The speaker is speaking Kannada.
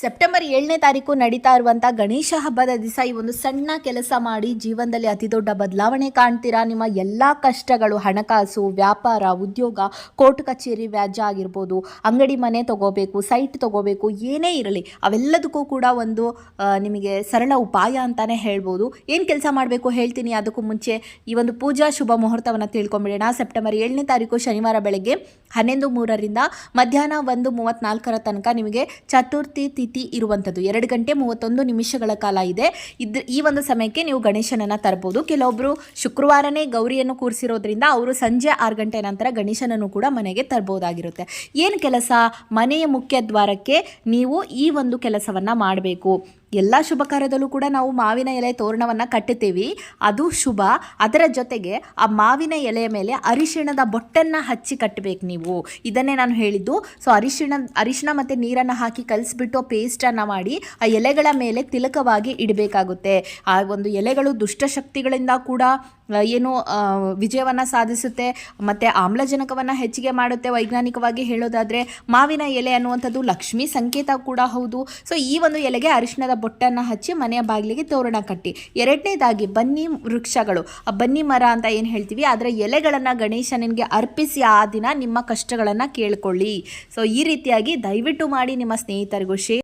ಸೆಪ್ಟೆಂಬರ್ ಏಳನೇ ತಾರೀಕು ನಡೀತಾ ಇರುವಂಥ ಗಣೇಶ ಹಬ್ಬದ ದಿವಸ ಈ ಒಂದು ಸಣ್ಣ ಕೆಲಸ ಮಾಡಿ ಜೀವನದಲ್ಲಿ ಅತಿ ದೊಡ್ಡ ಬದಲಾವಣೆ ಕಾಣ್ತೀರಾ? ನಿಮ್ಮ ಎಲ್ಲ ಕಷ್ಟಗಳು ಹಣಕಾಸು, ವ್ಯಾಪಾರ, ಉದ್ಯೋಗ, ಕೋರ್ಟ್ ಕಚೇರಿ ವ್ಯಾಜ್ಯ ಆಗಿರ್ಬೋದು, ಅಂಗಡಿ ಮನೆ ತಗೋಬೇಕು, ಸೈಟ್ ತಗೋಬೇಕು, ಏನೇ ಇರಲಿ, ಅವೆಲ್ಲದಕ್ಕೂ ಕೂಡ ಒಂದು ನಿಮಗೆ ಸರಳ ಉಪಾಯ ಅಂತಾನೆ ಹೇಳ್ಬೋದು. ಏನು ಕೆಲಸ ಮಾಡಬೇಕು ಹೇಳ್ತೀನಿ, ಅದಕ್ಕೂ ಮುಂಚೆ ಈ ಒಂದು ಪೂಜಾ ಶುಭ ಮುಹೂರ್ತವನ್ನು ತಿಳ್ಕೊಂಬಿಡೋಣ. ಸೆಪ್ಟೆಂಬರ್ ಏಳನೇ ತಾರೀಕು ಶನಿವಾರ ಬೆಳಗ್ಗೆ ಹನ್ನೊಂದು ಮೂರರಿಂದ ಮಧ್ಯಾಹ್ನ ಒಂದು ಮೂವತ್ತ್ನಾಲ್ಕರ ತನಕ ನಿಮಗೆ ಚತುರ್ಥಿ ತಿಥಿ ಇರುವಂಥದ್ದು. ಎರಡು ಗಂಟೆ ಮೂವತ್ತೊಂದು ನಿಮಿಷಗಳ ಕಾಲ ಇದೆ. ಇದು, ಈ ಒಂದು ಸಮಯಕ್ಕೆ ನೀವು ಗಣೇಶನನ್ನು ತರ್ಬೋದು. ಕೆಲವೊಬ್ಬರು ಶುಕ್ರವಾರನೇ ಗೌರಿಯನ್ನು ಕೂರಿಸಿರೋದ್ರಿಂದ ಅವರು ಸಂಜೆ ಆರು ಗಂಟೆ ನಂತರ ಗಣೇಶನನ್ನು ಕೂಡ ಮನೆಗೆ ತರ್ಬೋದಾಗಿರುತ್ತೆ. ಏನು ಕೆಲಸ? ಮನೆಯ ಮುಖ್ಯ ದ್ವಾರಕ್ಕೆ ನೀವು ಈ ಒಂದು ಕೆಲಸವನ್ನು ಮಾಡಬೇಕು. ಎಲ್ಲ ಶುಭ ಕಾರ್ಯದಲ್ಲೂ ಕೂಡ ನಾವು ಮಾವಿನ ಎಲೆ ತೋರಣವನ್ನು ಕಟ್ಟುತ್ತೀವಿ ಅದು ಶುಭ. ಅದರ ಜೊತೆಗೆ ಆ ಮಾವಿನ ಎಲೆಯ ಮೇಲೆ ಅರಿಶಿಣದ ಬೊಟ್ಟನ್ನು ಹಚ್ಚಿ ಕಟ್ಟಬೇಕು ನೀವು. ಇದನ್ನೇ ನಾನು ಹೇಳಿದ್ದು. ಸೊ ಅರಿಶಿಣ ಅರಿಶಿಣ ಮತ್ತು ನೀರನ್ನು ಹಾಕಿ ಕಲಿಸ್ಬಿಟ್ಟು ಪೇಸ್ಟನ್ನು ಮಾಡಿ ಆ ಎಲೆಗಳ ಮೇಲೆ ತಿಲಕವಾಗಿ ಇಡಬೇಕಾಗುತ್ತೆ. ಆ ಒಂದು ಎಲೆಗಳು ದುಷ್ಟಶಕ್ತಿಗಳಿಂದ ಕೂಡ ಏನು ವಿಜಯವನ್ನು ಸಾಧಿಸುತ್ತೆ. ಮತ್ತು ಆಮ್ಲಜನಕವನ್ನು ಹೆಚ್ಚಿಗೆ ಮಾಡುತ್ತೆ. ವೈಜ್ಞಾನಿಕವಾಗಿ ಹೇಳೋದಾದರೆ ಮಾವಿನ ಎಲೆ ಅನ್ನುವಂಥದ್ದು ಲಕ್ಷ್ಮಿ ಸಂಕೇತ ಕೂಡ ಹೌದು. ಸೊ ಈ ಒಂದು ಎಲೆಗೆ ಅರಿಶಿಣದ ಬೊಟ್ಟನ್ನು ಹಚ್ಚಿ ಮನೆಯ ಬಾಗಿಲಿಗೆ ತೋರಣ ಕಟ್ಟಿ. ಎರಡನೇದಾಗಿ ಬನ್ನಿ ವೃಕ್ಷಗಳು. ಆ ಬನ್ನಿ ಮರ ಅಂತ ಏನು ಹೇಳ್ತೀವಿ? ಅದರ ಎಲೆಗಳನ್ನು ಗಣೇಶನಿಗೆ ಅರ್ಪಿಸಿ ಆ ದಿನ ನಿಮ್ಮ ಕಷ್ಟಗಳನ್ನು ಕೇಳಿಕೊಳ್ಳಿ. ಸೊ ಈ ರೀತಿಯಾಗಿ ದಯವಿಟ್ಟು ಮಾಡಿ ನಿಮ್ಮ ಸ್ನೇಹಿತರಿಗೂ ಶೇರ್